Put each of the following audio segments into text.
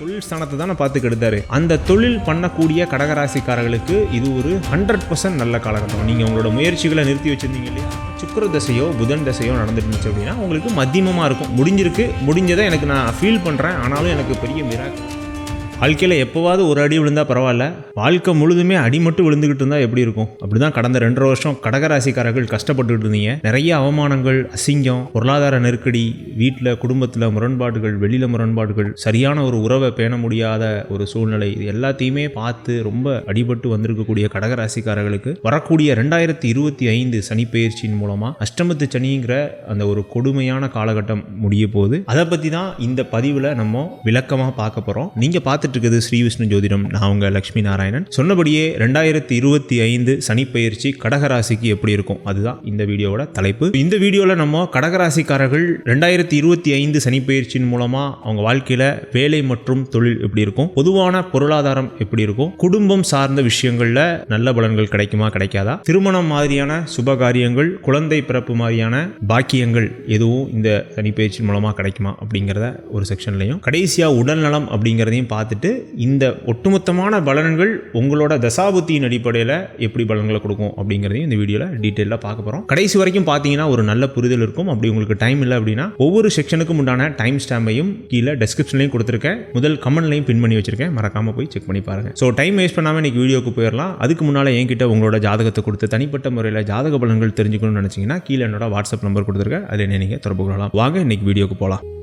தொழில் ஸ்தானத்தை தான் பார்த்து கெடுத்தாரு. அந்த தொழில் பண்ணக்கூடிய கடகராசிக்காரர்களுக்கு இது ஒரு ஹண்ட்ரட் பர்சன்ட் நல்ல காலகட்டம். நீங்கள் உங்களோட முயற்சிகளை நிறுத்தி வச்சிருந்தீங்க இல்லையா? சுக்கிர தசையோ புதன் தசையோ நடந்துட்டு இருந்துச்சு அப்படின்னா உங்களுக்கு மத்தியமமாக இருக்கும். முடிஞ்சிருக்கு. முடிஞ்சதை எனக்கு நான் ஃபீல் பண்ணுறேன் ஆனாலும் எனக்கு பெரிய மிராக் வாழ்க்கையில் எப்போவாவது ஒரு அடி விழுந்தா பரவாயில்ல. வாழ்க்கை முழுதுமே அடி மட்டும் விழுந்துகிட்டு இருந்தால் எப்படி இருக்கும்? அப்படிதான் கடந்த ரெண்டரை வருஷம் கடகராசிக்காரர்கள் கஷ்டப்பட்டுக்கிட்டு இருந்தீங்க. நிறைய அவமானங்கள் அசிங்கம் பொருளாதார நெருக்கடி வீட்டில் குடும்பத்தில் முரண்பாடுகள் வெளியில் முரண்பாடுகள் சரியான ஒரு உறவை பேண முடியாத ஒரு சூழ்நிலை. இது எல்லாத்தையுமே பார்த்து ரொம்ப அடிபட்டு வந்திருக்கக்கூடிய கடகராசிக்காரர்களுக்கு வரக்கூடிய ரெண்டாயிரத்தி இருபத்தி ஐந்து சனி பயிற்சியின் மூலமாக அஷ்டமத்து சனிங்கிற அந்த ஒரு கொடுமையான காலகட்டம் முடிய போகுது. அதை பற்றி தான் இந்த பதிவில் நம்ம விளக்கமாக பார்க்க போகிறோம் நீங்கள் பார்த்துட்டு இருக்குது ஸ்ரீ விஷ்ணு ஜோதிடம் நான் உங்கள் லக்ஷ்மி நாராயணன். சொன்னபடியே ரெண்டாயிரத்தி இருபத்தி ஐந்து சனிப்பயிற்சி கடகராசிக்கு எப்படி இருக்கும்? அதுதான் இந்த வீடியோவோட தலைப்பு. இந்த வீடியோவில் நம்ம கடகராசிக்காரர்கள் ரெண்டாயிரத்தி இருபத்தி ஐந்து சனிப்பயிற்சியின் மூலமாக அவங்க வாழ்க்கையில் வேலை மற்றும் தொழில் எப்படி இருக்கும்? பொதுவான பொருளாதாரம் எப்படி இருக்கும்? குடும்பம் சார்ந்த விஷயங்களில் நல்ல பலன்கள் கிடைக்குமா கிடைக்காதா? திருமணம் மாதிரியான சுப காரியங்கள் குழந்தை பிறப்பு மாதிரியான பாக்கியங்கள் எதுவும் இந்த சனிப்பயிற்சி மூலமாக கிடைக்குமா அப்படிங்கிறத ஒரு செக்ஷன்லையும் கடைசியாக உடல்நலம் அப்படிங்கிறதையும் பார்த்துட்டு இந்த ஒட்டுமொத்தமான பலன்கள் உங்களோட தசாபுத்தியின் அடிப்படையில் எப்படி பலன்களை கொடுக்கும் அப்படிங்கிறதையும் இந்த வீடியோவில் டீட்டெயிலாக பார்க்க போகிறோம் கடைசி வரைக்கும் பார்த்தீங்கன்னா ஒரு நல்ல புரிதல் இருக்கும். அப்படி உங்களுக்கு டைம் இல்லை அப்படின்னா ஒவ்வொரு செக்ஷனுக்கும் உண்டான டைம் ஸ்டாம்பையும் கீழே டெஸ்கிரிப்ஷன்லையும் கொடுத்துருக்கேன். முதல் கமெண்ட்லையும் பின் பண்ணி வச்சிருக்கேன். மறக்காம போய் செக் பண்ணி பாருங்க. ஸோ டைம் வேஸ்ட் பண்ணாமல் இன்றைக்கி வீடியோக்கு போயிடலாம் அதுக்கு முன்னால் என்கிட்ட உங்களோட ஜாதகத்தை கொடுத்து தனிப்பட்ட முறையில் ஜாதக பலன்கள் தெரிஞ்சுக்கணும்னு நினச்சிங்கன்னா கீழே என்னோட வாட்ஸ்அப் நம்பர் கொடுத்துருக்கேன். அதில் நீங்கள் தொடர்பு கொள்ளலாம். வாங்க இன்னைக்கு வீடியோக்கு போகலாம்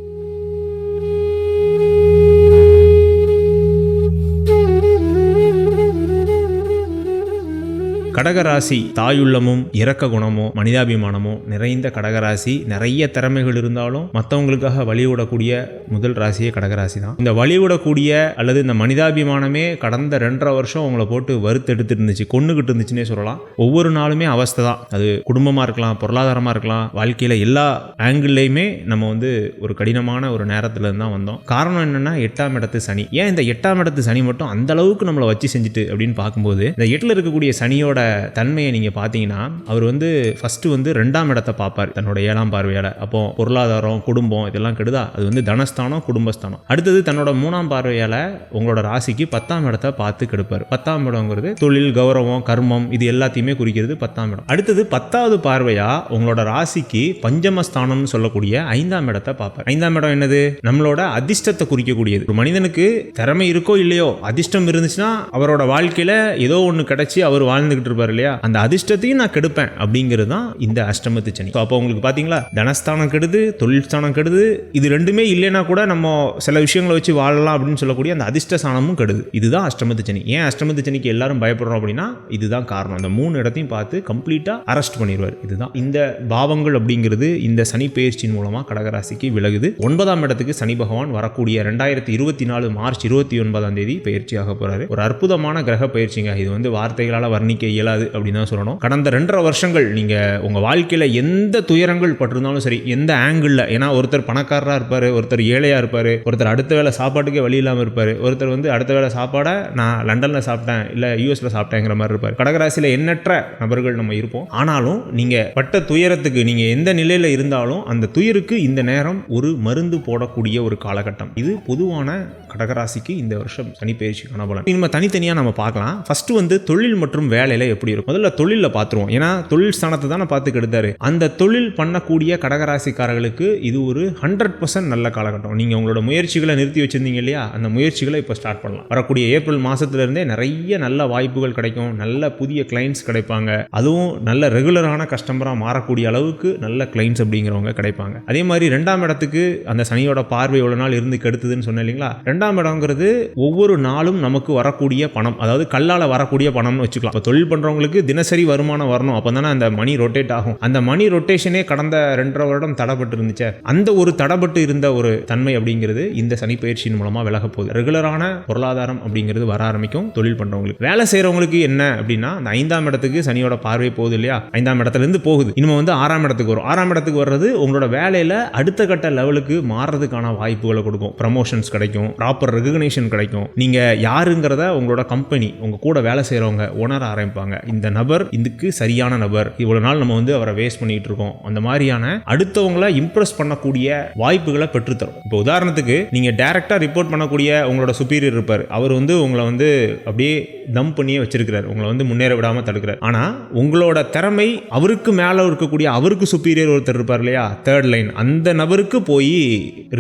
கடகராசி தாயுள்ளமும் இரக்க குணமோ மனிதாபிமானமோ நிறைந்த கடகராசி நிறைய திறமைகள் இருந்தாலும் மற்றவங்களுக்காக வழிவிடக்கூடிய முதல் ராசியே கடகராசி தான். இந்த வழிவிடக்கூடிய அல்லது இந்த மனிதாபிமானமே கடந்த ரெண்டரை வருஷம் உங்களை போட்டு வறுத்தெடுத்து இருந்துச்சு கொண்டுகிட்டு இருந்துச்சுன்னே சொல்லலாம். ஒவ்வொரு நாளுமே அவஸ்தை தான். அது குடும்பமாக இருக்கலாம் பொருளாதாரமாக இருக்கலாம் வாழ்க்கையில் எல்லா ஆங்கிள்லையுமே நம்ம வந்து ஒரு கடினமான ஒரு நேரத்தில் தான் வந்தோம். காரணம் என்னென்னா எட்டாம் இடத்து சனி. ஏன் இந்த எட்டாம் இடத்து சனி மட்டும் அந்த அளவுக்கு நம்மளை வச்சு செஞ்சுட்டு அப்படின்னு பார்க்கும்போது இந்த எட்டில் இருக்கக்கூடிய சனியோட தன்மையை நீங்கள் பார்த்தீங்கன்னா அவர் வந்து ஃபஸ்ட்டு வந்து ரெண்டாம் இடத்தை பார்ப்பார் தன்னோட ஏழாம் பார்வையால். அப்போ பொருளாதாரம் குடும்பம் இதெல்லாம் கெடுதா? அது வந்து தனஸ்தானம் குடும்பஸ்தானம். அடுத்தது தன்னோட மூணாம் பார்வையால் உங்களோட ராசிக்கு பத்தாம் இடத்தை பார்த்து கெடுப்பார். பத்தாம் இடங்கிறது தொழில் கௌரவம் கர்மம் இது எல்லாத்தையுமே குறிக்கிறது பத்தாம் இடம். அடுத்தது பத்தாவது பார்வையாக உங்களோட ராசிக்கு பஞ்சமஸ்தானம்னு சொல்லக்கூடிய ஐந்தாம் இடத்தை பார்ப்பார். ஐந்தாம் இடம் என்னது? நம்மளோட அதிர்ஷ்டத்தை குறிக்கக்கூடியது. ஒரு மனிதனுக்கு திறமை இருக்கோ இல்லையோ அதிர்ஷ்டம் இருந்துச்சுன்னா அவரோட வாழ்க்கையில் ஏதோ ஒன்று கிடச்சி அவர் வாழ்ந்துகிட்டு இருப்பார் இல்லையா? அந்த அதிர்ஷ்டத்தையும் நான் கெடுப்பேன் அப்படிங்கிறது தான் இந்த அஷ்டமத்து சனி. ஸோ அப்போ உங்களுக்கு பார்த்தீங்களா தனஸ்தானம் கெடுது தொழில் ஸ்தானம் கெடுது. இது ரெண்டுமே இல்லைன்னா கூட நம்ம சில விஷயங்களை வச்சு வாழலாம் அப்படின்னு சொல்லக்கூடிய அந்த அதிர்ஷ்ட ஸ்தானமும் கெடுது. இதுதான் அஷ்டமத்து சனி. ஏன் அஷ்டமத்து சனிக்கு எல்லாரும் பயப்படுறோம் அப்படின்னா இதுதான் காரணம். அந்த மூணு இடத்தையும் பார்த்து கம்ப்ளீட்டாக அரெஸ்ட் பண்ணிடுவார். இதுதான். இந்த பாவங்கள் அப்படிங்கிறது இந்த சனி பயிற்சியின் மூலமாக கடகராசிக்கு விலகுது. ஒன்பதாம் இடத்துக்கு சனி பகவான் வரக்கூடிய ரெண்டாயிரத்தி இருபத்தி நாலு மார்ச் இருபத்தி ஒன்பதாம் தேதி பயிற்சியாக போகிறாரு ஒரு அற்புதமான கிரக பயிற்சிங்க. இது வந்து வார்த்தைகளால் வர்ணிக்க இயலாது அப்படின்னு தான் சொல்லணும். கடந்த ரெண்டரை வருஷங்கள் நீங்கள் உங்கள் வாழ்க்கையில் எந்த துயரங்கள் பட்டிருந்தாலும் சரி எந்த ஆங்கிளில் ஏன்னா ஒருத்தர் பணக்காரராக இருப்பார் ஒருத்தர் ஏழையாக இருப்பார் ஒருத்தர் அடுத்த வேளை சாப்பாட்டுக்கே வழி இல்லாமல் இருப்பார் ஒருத்தர் வந்து அடுத்த வேளை சாப்பாடை நான் லண்டனில் சாப்பிட்டேன் இல்லை யூஎஸில் சாப்பிட்டேங்கிற மாதிரி இருப்பார். கடகராசியில் எண்ணற்ற நபர்கள் நம்ம இருப்போம். ஆனாலும் நீங்கள் பட்ட துயரத்துக்கு நீங்கள் எந்த நிலையில் இருந்தாலும் அந்த துயருக்கு இந்த நேரம் ஒரு மருந்து போடக்கூடிய ஒரு காலகட்டம். இது பொதுவான கடகராசிக்கு இந்த வருஷம் சனி பயிற்சி பலன் நம்ம தனித்தனியாக நம்ம பார்க்கலாம். ஃபர்ஸ்ட் வந்து தொழில் மற்றும் வேலையில் எப்படி இருக்கும்? முதல்ல தொழிலில் பார்த்துருவோம் ஏன்னா தொழில் ஸ்தானத்தை தானே பார்த்து கெடுத்தாரு அந்த தொழில் பண்ணக்கூடிய கடகராசிக்காரர்களுக்கு இது ஒரு ஹண்ட்ரட் பர்சன்ட் நல்ல காலகட்டம். நீங்கள் உங்களோட முயற்சிகளை நிறுத்தி வச்சிருந்தீங்க இல்லையா? அந்த முயற்சிகளை இப்போ ஸ்டார்ட் பண்ணலாம். வரக்கூடிய ஏப்ரல் மாதத்துலேருந்தே நிறைய நல்ல வாய்ப்புகள் கிடைக்கும். நல்ல புதிய கிளைண்ட்ஸ் கிடைப்பாங்க. அதுவும் நல்ல ரெகுலரான கஸ்டமராக மாறக்கூடிய அளவுக்கு நல்ல கிளைண்ட்ஸ் அப்படிங்கிறவங்க கிடைப்பாங்க. அதே மாதிரி ரெண்டாம் இடத்துக்கு அந்த சனியோட பார்வை எவ்வளோ நாள் இருந்து கெடுத்ததுன்னு சொன்னேன் இல்லைங்களா? ரெண்டாம் இடங்கிறது ஒவ்வொரு நாளும் நமக்கு வரக்கூடிய பணம். அதாவது கல்லால் வரக்கூடிய பணம்னு வச்சுக்கலாம். இப்போ தொழில் பண்ணுறவங்களுக்கு தினசரி வருமானம் வரணும். அப்போ தானே அந்த மணி ரொட்டேட் ஆகும். அந்த மணி ரொட்டேஷனே கடந்த ரெண்டரை வருடம் தடைப்பட்டு இருந்துச்சு. அந்த ஒரு தடைப்பட்டு இருந்த ஒரு தன்மை அப்படிங்கிறது இந்த சனி பயிற்சியின் மூலமாக விலக போகுது. ரெகுலரான பொருளாதாரம் அப்படிங்கிறது வர ஆரம்பிக்கும் தொழில் பண்ணுறவங்களுக்கு வேலை செய்கிறவங்களுக்கு என்ன அப்படின்னா அந்த ஐந்தாம் இடத்துக்கு சனியோட பார்வை போகுது இல்லையா? ஐந்தாம் இடத்துல இருந்து போகுது. இனிமேல் வந்து ஆறாம் இடத்துக்கு வரும். ஆறாம் இடத்துக்கு வர்றது உங்களோட வேலையில் அடுத்த கட்ட லெவலுக்கு மாறுறதுக்கான வாய்ப்புகளை கொடுக்கும். ப்ரமோஷன்ஸ் கிடைக்கும். ப்ராப்பர் ரெகக்னேஷன் கிடைக்கும். நீங்கள் யாருங்கிறத உங்களோட கம்பெனி உங்கள் கூட வேலை செய்கிறவங்க உணர ஆரம்பிப்பாங்க. இருப்பாங்க இந்த நபர் இதுக்கு சரியான நபர். இவ்வளோ நாள் நம்ம வந்து அவரை வேஸ்ட் பண்ணிட்டு இருக்கோம். அந்த மாதிரியான அடுத்தவங்களை இம்ப்ரெஸ் பண்ணக்கூடிய வாய்ப்புகளை பெற்றுத்தரும். இப்போ உதாரணத்துக்கு நீங்கள் டேரெக்டாக ரிப்போர்ட் பண்ணக்கூடிய உங்களோட சுப்பீரியர் இருப்பார். அவர் வந்து உங்களை வந்து அப்படியே தம் பண்ணியே வச்சிருக்கிறார். உங்களை வந்து முன்னேற விடாமல் தடுக்கிறார். ஆனால் உங்களோட திறமை அவருக்கு மேலே இருக்கக்கூடிய அவருக்கு சுப்பீரியர் ஒருத்தர் இருப்பார் இல்லையா? தேர்ட் லைன் அந்த நபருக்கு போய்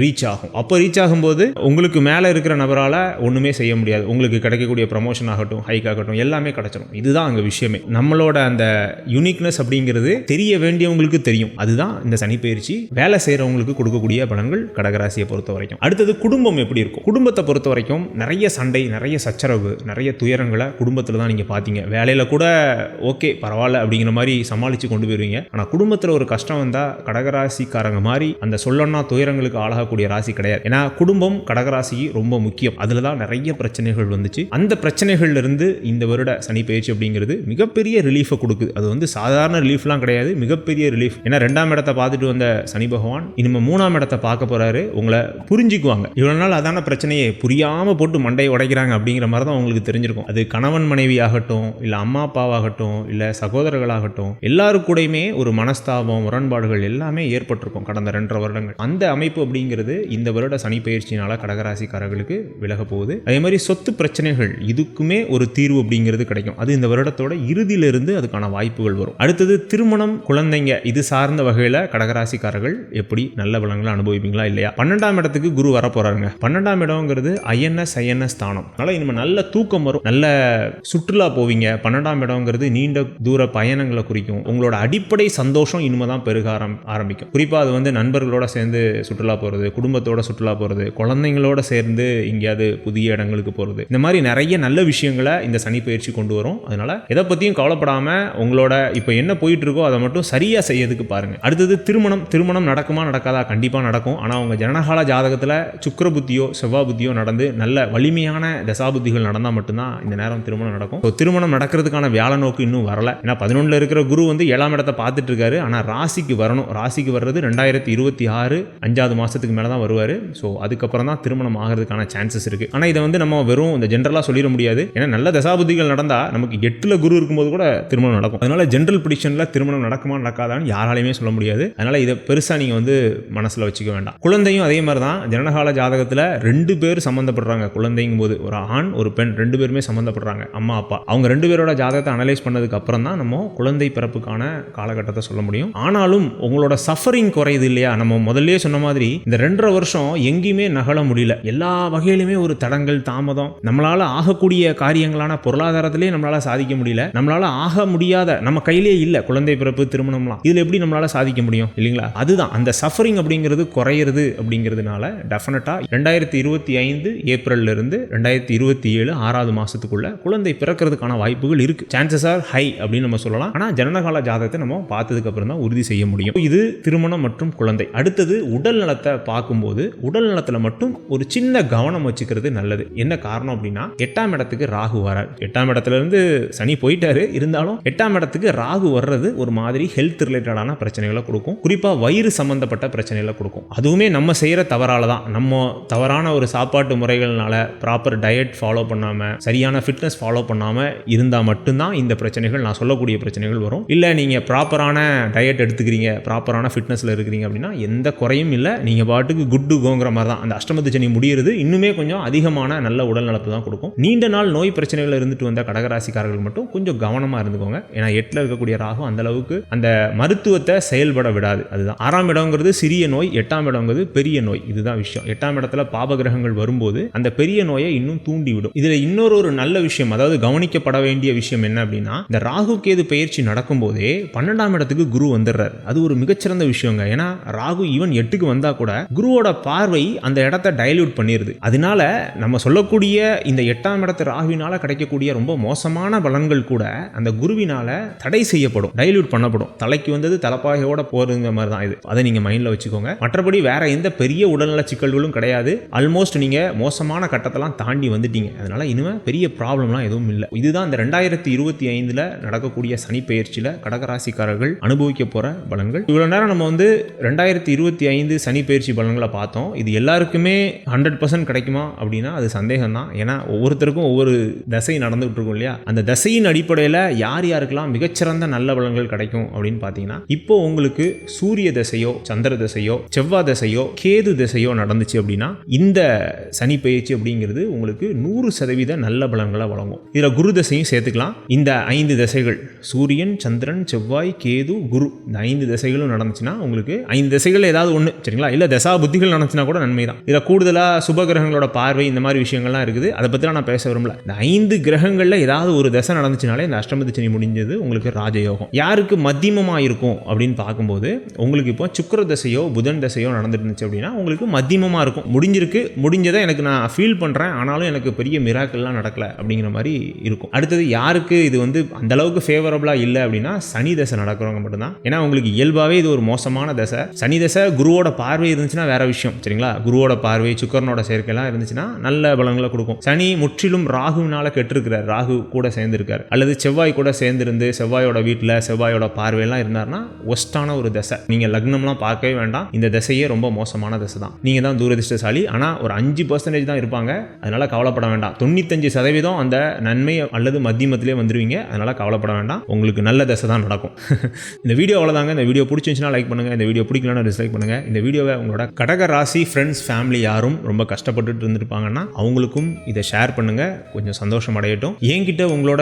ரீச் ஆகும். அப்போ ரீச் ஆகும்போது உங்களுக்கு மேலே இருக்கிற நபரால் ஒன்றுமே செய்ய முடியாது. உங்களுக்கு கிடைக்கக்கூடிய ப்ரமோஷன் ஆகட்டும் ஹைக் ஆகட்டும் எல்லாமே கிடைச்சிடும் இதுதான் அங்கே விஷயமே. நம்மளோட அந்த யூனிக்னஸ் அப்படிங்கிறது தெரிய வேண்டியவங்களுக்கு தெரியும். அதுதான் இந்த சனிப்பயிற்சி வேலை செய்கிறவங்களுக்கு கொடுக்கக்கூடிய பலன்கள் கடகராசியை பொறுத்த வரைக்கும். அடுத்தது குடும்பம் எப்படி இருக்கும்? குடும்பத்தை பொறுத்த வரைக்கும் நிறைய சண்டை நிறைய சச்சரவு நிறைய துயரங்களை குடும்பத்தில் தான் நீங்கள் பார்த்தீங்க வேலையில் கூட ஓகே பரவாயில்ல அப்படிங்கிற மாதிரி சமாளித்து கொண்டு போயிருவீங்க. ஆனால் குடும்பத்தில் ஒரு கஷ்டம் வந்தால் கடகராசிக்காரங்க மாதிரி அந்த சொல்லன்னா துயரங்களுக்கு ஆளாகக்கூடிய ராசி கிடையாது. ஏன்னா குடும்பம் கடகராசிக்கு ரொம்ப முக்கியம். அதில் தான் நிறைய பிரச்சனைகள் வந்துச்சு. அந்த பிரச்சனைகள்ல இருந்து இந்த வருட சனி பயிற்சி அப்படிங்கிறது மிகப்பெரிய ரிலீஃபை கொடுக்குது. அது வந்து சாதாரண ரிலீஃப்லாம் கிடையாது மிகப்பெரிய ரிலீஃப் ஏன்னா ரெண்டாம் இடத்தை பார்த்துட்டு வந்த சனி பகவான் இனிமே மூணாம் இடத்தை பார்க்க போகிறாரு உங்களை புரிஞ்சுக்குவாங்க. இவ்வளோ நாள் அதான பிரச்சனையே புரியாமல் போட்டு மண்டையை உடைக்கிறாங்க அப்படிங்கிற மாதிரி தான் உங்களுக்கு தெரிஞ்சிருக்கும். அது கணவன் மனைவி ஆகட்டும் இல்லை அம்மா அப்பாவாகட்டும் இல்லை சகோதரர்களாகட்டும் எல்லாரு கூடயுமே ஒரு மனஸ்தாபம் முரண்பாடுகள் எல்லாமே ஏற்பட்டிருக்கும் கடந்த ரெண்டரை வருடங்கள். அந்த அமைப்பு அப்படிங்கிறது இந்த வருட சனி பயிற்சியினால் கடகராசிக்காரர்களுக்கு விலக போகுது. அதே மாதிரி சொத்து பிரச்சனைகள் இதுக்குமே ஒரு தீர்வு அப்படிங்கிறது கிடைக்கும். அது இந்த வருட வருடத்தோட இறுதியிலிருந்து அதுக்கான வாய்ப்புகள் வரும். அடுத்தது திருமணம் குழந்தைங்க இது சார்ந்த வகையில் கடகராசிக்காரர்கள் எப்படி நல்ல பலன்களை அனுபவிப்பீங்களா இல்லையா? பன்னெண்டாம் இடத்துக்கு குரு வர போறாருங்க. பன்னெண்டாம் இடம்ங்கிறது ஐஎன்எஸ் ஐஎன்எஸ் ஸ்தானம். அதனால இனிமேல் நல்ல தூக்கம் வரும். நல்ல சுற்றுலா போவீங்க. பன்னெண்டாம் இடம்ங்கிறது நீண்ட தூர பயணங்களை குறிக்கும். உங்களோட அடிப்படை சந்தோஷம் இனிமே தான் பெருக ஆரம்பிக்கும். குறிப்பாக அது வந்து நண்பர்களோட சேர்ந்து சுற்றுலா போகிறது குடும்பத்தோட சுற்றுலா போகிறது குழந்தைங்களோட சேர்ந்து எங்கேயாவது புதிய இடங்களுக்கு போகிறது இந்த மாதிரி நிறைய நல்ல விஷயங்களை இந்த சனி பயிற்சி கொண்டு வரும். அதனால எதை பற்றியும் கவலைப்படாமல் உங்களோட இப்போ என்ன போயிட்டு இருக்கோ அதை மட்டும் சரியாக செய்யறதுக்கு பாருங்கள் அடுத்தது திருமணம் திருமணம் நடக்குமா நடக்காதா? கண்டிப்பாக நடக்கும். ஆனால் உங்கள் ஜனகால ஜாதகத்தில் சுக்கர புத்தியோ செவ்வாய் புத்தியோ நடந்து நல்ல வலிமையான தசாபுத்திகள் நடந்தால் மட்டும்தான் இந்த நேரம் திருமணம் நடக்கும். ஸோ திருமணம் நடக்கிறதுக்கான வியாழ நோக்கு இன்னும் வரல. ஏன்னா பதினொன்றில் இருக்கிற குரு வந்து ஏழாம் இடத்தை பார்த்துட்டு இருக்காரு. ஆனால் ராசிக்கு வரணும். ராசிக்கு வர்றது ரெண்டாயிரத்தி இருபத்தி ஆறு அஞ்சாவது மாதத்துக்கு மேலே தான் வருவார். ஸோ அதுக்கப்புறம் தான் திருமணம் ஆகிறதுக்கான சான்சஸ் இருக்குது ஆனால் இதை வந்து நம்ம வெறும் இந்த ஜென்ரலாக சொல்லிட முடியாது. ஏன்னா நல்ல தசாபுத்திகள் நடந்தால் நமக்கு எட்டில் குரு இருக்கும்போது கூட திருமணம் நடக்கும். அதனால ஜென்ரல் ப்ரிடிஷனில் திருமணம் நடக்குமா நடக்காதான்னு யாராலையுமே சொல்ல முடியாது. அதனால இதை பெருசாக நீங்கள் வந்து மனசில் வச்சுக்க வேண்டாம். குழந்தையும் அதே மாதிரி தான் ஜனனகால ஜாதகத்தில் ரெண்டு பேர் சம்மந்தப்படுறாங்க குழந்தைங்கும் போது ஒரு ஆண் ஒரு பெண் ரெண்டு பேருமே சம்மந்தப்படுறாங்க அம்மா அப்பா. அவங்க ரெண்டு பேரோட ஜாதகத்தை அனலைஸ் பண்ணதுக்கு அப்புறம் தான் நம்ம குழந்தை பிறப்புக்கான காலகட்டத்தை சொல்ல முடியும். ஆனாலும் உங்களோட சஃபரிங் குறையுது இல்லையா? நம்ம முதல்ல சொன்ன மாதிரி இந்த ரெண்டரை வருஷம் எங்கேயுமே நகல முடியல. எல்லா வகையிலுமே ஒரு தடங்கள் தாமதம். நம்மளால ஆகக்கூடிய காரியங்களான பொருளாதாரத்திலே நம்மளால சாதிக்க முடியல. நம்மளால ஆக முடியாத நம்ம கையிலேயே இல்லை குழந்தை பிறப்பு திருமணம்லாம். இதுல எப்படி நம்மளால சாதிக்க முடியும் இல்லைங்களா? அதுதான் அந்த சஃபரிங் அப்படிங்கிறது குறையிறது அப்படிங்கிறதுனால டெஃபினட்டா ரெண்டாயிரத்தி இருபத்தி ஐந்து ஏப்ரல்ல இருந்து ரெண்டாயிரத்தி இருபத்தி ஏழு ஆறாவது மாசத்துக்குள்ள குழந்தை பிறக்கிறதுக்கான வாய்ப்புகள் இருக்கு. சான்சஸ் ஆர் ஹை அப்படின்னு நம்ம சொல்லலாம். ஆனா ஜனனகால ஜாதகத்தை நம்ம பார்த்ததுக்கு அப்புறம் தான் உறுதி செய்ய முடியும். இது திருமணம் மற்றும் குழந்தை. அடுத்தது உடல் நலத்தை பார்க்கும்போது உடல் நலத்துல மட்டும் ஒரு சின்ன கவனம் வச்சுக்கிறது நல்லது. என்ன காரணம் அப்படின்னா எட்டாம் இடத்துக்கு ராகு வரார். எட்டாம் இடத்துல இருந்து சனி போயிட்டாரு. இருந்தாலும் எட்டாம் இடத்துக்கு ராகு வர்றது ஒரு மாதிரி ஹெல்த் ரிலேட்டடான பிரச்சனைகளை கொடுக்கும். குறிப்பா வயிறு சம்பந்தப்பட்ட பிரச்சனைகளை கொடுக்கும். அதுவுமே நம்ம செய்யற தவறால தான் நம்ம தவறான ஒரு சாப்பாட்டு முறைகள்னால ப்ராப்பர் டயட் ஃபாலோ பண்ணாம சரியான ஃபிட்னஸ் ஃபாலோ பண்ணாம இருந்தா மட்டும்தான் இந்த பிரச்சனைகள் நான் சொல்லக்கூடிய பிரச்சனைகள் வரும். இல்ல நீங்க ப்ராப்பரான டயட் எடுத்துக்கிறீங்க ப்ராப்பரான ஃபிட்னஸ்ல இருக்கிறீங்க அப்படின்னா எந்த குறையும் இல்லை. நீங்க பாட்டுக்கு குட்டு கோங்கிற மாதிரி தான் அந்த அஷ்டமத்து சனி முடியிறது இன்னுமே கொஞ்சம் அதிகமான நல்ல உடல் நலத்தை தான் கொடுக்கும். நீண்ட நாள் நோய் பிரச்சனைகள் இருந்துட்டு வந்த கடகராசிக்காரர்கள் மட்டும் கொஞ்சம் கவனமாக இருந்துக்கோங்க. ஏன்னா எட்டில் இருக்கக்கூடிய ராகு அந்த அளவுக்கு அந்த மருத்துவத்தை செயல்பட விடாது. அதுதான். ஆறாம் இடங்கிறது சிறிய நோய் எட்டாம் இடங்கிறது பெரிய நோய். இதுதான் விஷயம். எட்டாம் இடத்துல பாபகிரகங்கள் வரும்போது அந்த பெரிய நோயை இன்னும் தூண்டிவிடும். இதில் இன்னொரு ஒரு நல்ல விஷயம் அதாவது கவனிக்கப்பட வேண்டிய விஷயம் என்ன அப்படின்னா இந்த ராகு கேது பயிற்சி நடக்கும்போதே பன்னெண்டாம் இடத்துக்கு குரு வந்துடுறாரு. அது ஒரு மிகச்சிறந்த விஷயங்க. ஏன்னா ராகு ஈவன் எட்டுக்கு வந்தா கூட குருவோட பார்வை அந்த இடத்த டைல்யூட் பண்ணிடுது அதனால நம்ம சொல்லக்கூடிய இந்த எட்டாம் இடத்து ராகுவினால கிடைக்கக்கூடிய ரொம்ப மோசமான பலன்கள் கூட அந்த குருவினால தடை செய்யப்படும் டைல்யூட் பண்ணப்படும். தலைக்கு வந்தது தலப்பாகையோட போறதுங்கிற மாதிரி தான் இது. அதை நீங்க மைண்ட்ல வச்சுக்கோங்க. மற்றபடி வேற எந்த பெரிய உடல்நல சிக்கல்களும் கிடையாது. ஆல்மோஸ்ட் நீங்க மோசமான கட்டத்தெல்லாம் தாண்டி வந்துட்டீங்க. அதனால இனிமே பெரிய ப்ராப்ளம்லாம் எதுவும் இல்லை. இதுதான் இந்த ரெண்டாயிரத்தி இருபத்தி ஐந்துல நடக்கக்கூடிய சனி பெயர்ச்சியில கடகராசிக்காரர்கள் அனுபவிக்க போற பலன்கள். இவ்வளவு நேரம் நம்ம வந்து ரெண்டாயிரத்தி இருபத்தி ஐந்து சனி பயிற்சி பலன்களை பார்த்தோம். இது எல்லாருக்குமே ஹண்ட்ரட் பர்சன்ட் கிடைக்குமா அப்படின்னா அது சந்தேகம் தான் ஏன்னா ஒவ்வொருத்தருக்கும் ஒவ்வொரு தசை நடந்துகிட்டு இருக்கும் இல்லையா? அந்த தசையை திசையின் அடிப்படையில் யார் யாருக்கெல்லாம் மிகச்சிறந்த நல்ல பலன்கள் கிடைக்கும் அப்படின்னு பார்த்தீங்கன்னா இப்போ உங்களுக்கு சூரிய திசையோ சந்திர திசையோ செவ்வாய் திசையோ கேது திசையோ நடந்துச்சு அப்படின்னா இந்த சனி பயிற்சி அப்படிங்கிறது உங்களுக்கு நூறு சதவீத நல்ல பலன்களை வழங்கும். இதில் குரு தசையும் சேர்த்துக்கலாம். இந்த ஐந்து திசைகள் சூரியன் சந்திரன் செவ்வாய் கேது குரு இந்த ஐந்து திசைகளும் நடந்துச்சுன்னா உங்களுக்கு ஐந்து திசைகள் ஏதாவது ஒன்று சரிங்களா? இல்லை தசா புத்திகள் நடந்துச்சுன்னா கூட நன்மை தான். இதில் கூடுதலாக சுப கிரகங்களோட பார்வை இந்த மாதிரி விஷயங்கள்லாம் இருக்குது. அதை பற்றிலாம் நான் பேச விரும்பல. இந்த ஐந்து கிரகங்களில் ஏதாவது ஒரு தசை நடந்துச்சுனாலே இந்த அஷ்டமதி சனி முடிஞ்சது உங்களுக்கு ராஜயோகம். யாருக்கு மத்தியமமாக இருக்கும் அப்படின்னு பார்க்கும்போது உங்களுக்கு இப்போ சுக்கர தசையோ புதன் தசையோ நடந்துட்டு இருந்துச்சு அப்படின்னா உங்களுக்கு மத்தியமமாக இருக்கும் முடிஞ்சிருக்கு முடிஞ்சதை எனக்கு நான் ஃபீல் பண்ணுறேன் ஆனாலும் எனக்கு பெரிய மிராக்கள்லாம் நடக்கல அப்படிங்கிற மாதிரி இருக்கும். அடுத்தது யாருக்கு இது வந்து அந்த அளவுக்கு ஃபேவரபுளாக இல்லை அப்படின்னா சனி தசை நடக்கிறவங்க மட்டும்தான். ஏன்னா உங்களுக்கு இயல்பாகவே இது ஒரு மோசமான தசை. சனி தசை குருவோட பார்வை இருந்துச்சுன்னா வேற விஷயம் சரிங்களா? குருவோட பார்வை சுக்கரனோட சேர்க்கைலாம் இருந்துச்சுன்னா நல்ல பலங்களை கொடுக்கும். சனி முற்றிலும் ராகுவினால கெட்டிருக்கிறார். ராகு கூட சேர்ந்திருக்காரு. அல்லது செவ்வாய் கூட சேர்ந்திருந்து செவ்வாயோட வீட்டில் செவ்வாயோட பார்வையெல்லாம் இருந்தார்னா ஒஸ்டான ஒரு தசை. நீங்கள் லக்னம்லாம் பார்க்கவே வேண்டாம். இந்த தசையே ரொம்ப மோசமான தசை தான். நீங்கள் தான் தூரதிருஷ்டசாலி ஆனால் ஒரு அஞ்சு பர்சன்டேஜ் தான் இருப்பாங்க. அதனால் கவலைப்பட வேண்டாம். தொண்ணூத்தஞ்சு சதவீதம் அந்த நன்மை அல்லது மத்தியமத்திலே வந்துடுவீங்க அதனால் கவலைப்பட வேண்டாம். உங்களுக்கு நல்ல தசை தான் நடக்கும். இந்த வீடியோ அவ்வளோதாங்க இந்த வீடியோ பிடிச்சிருந்துச்சுன்னா லைக் பண்ணுங்க. இந்த வீடியோ பிடிக்கலன்னா டிஸ்லைக் பண்ணுங்கள் இந்த வீடியோவை உங்களோட கடக ராசி ஃப்ரெண்ட்ஸ் ஃபேமிலி யாரும் ரொம்ப கஷ்டப்பட்டுட்டு இருந்திருப்பாங்கன்னா அவங்களுக்கும் இதை ஷேர் பண்ணுங்க. கொஞ்சம் சந்தோஷம் அடையட்டும். என்கிட்ட உங்களோட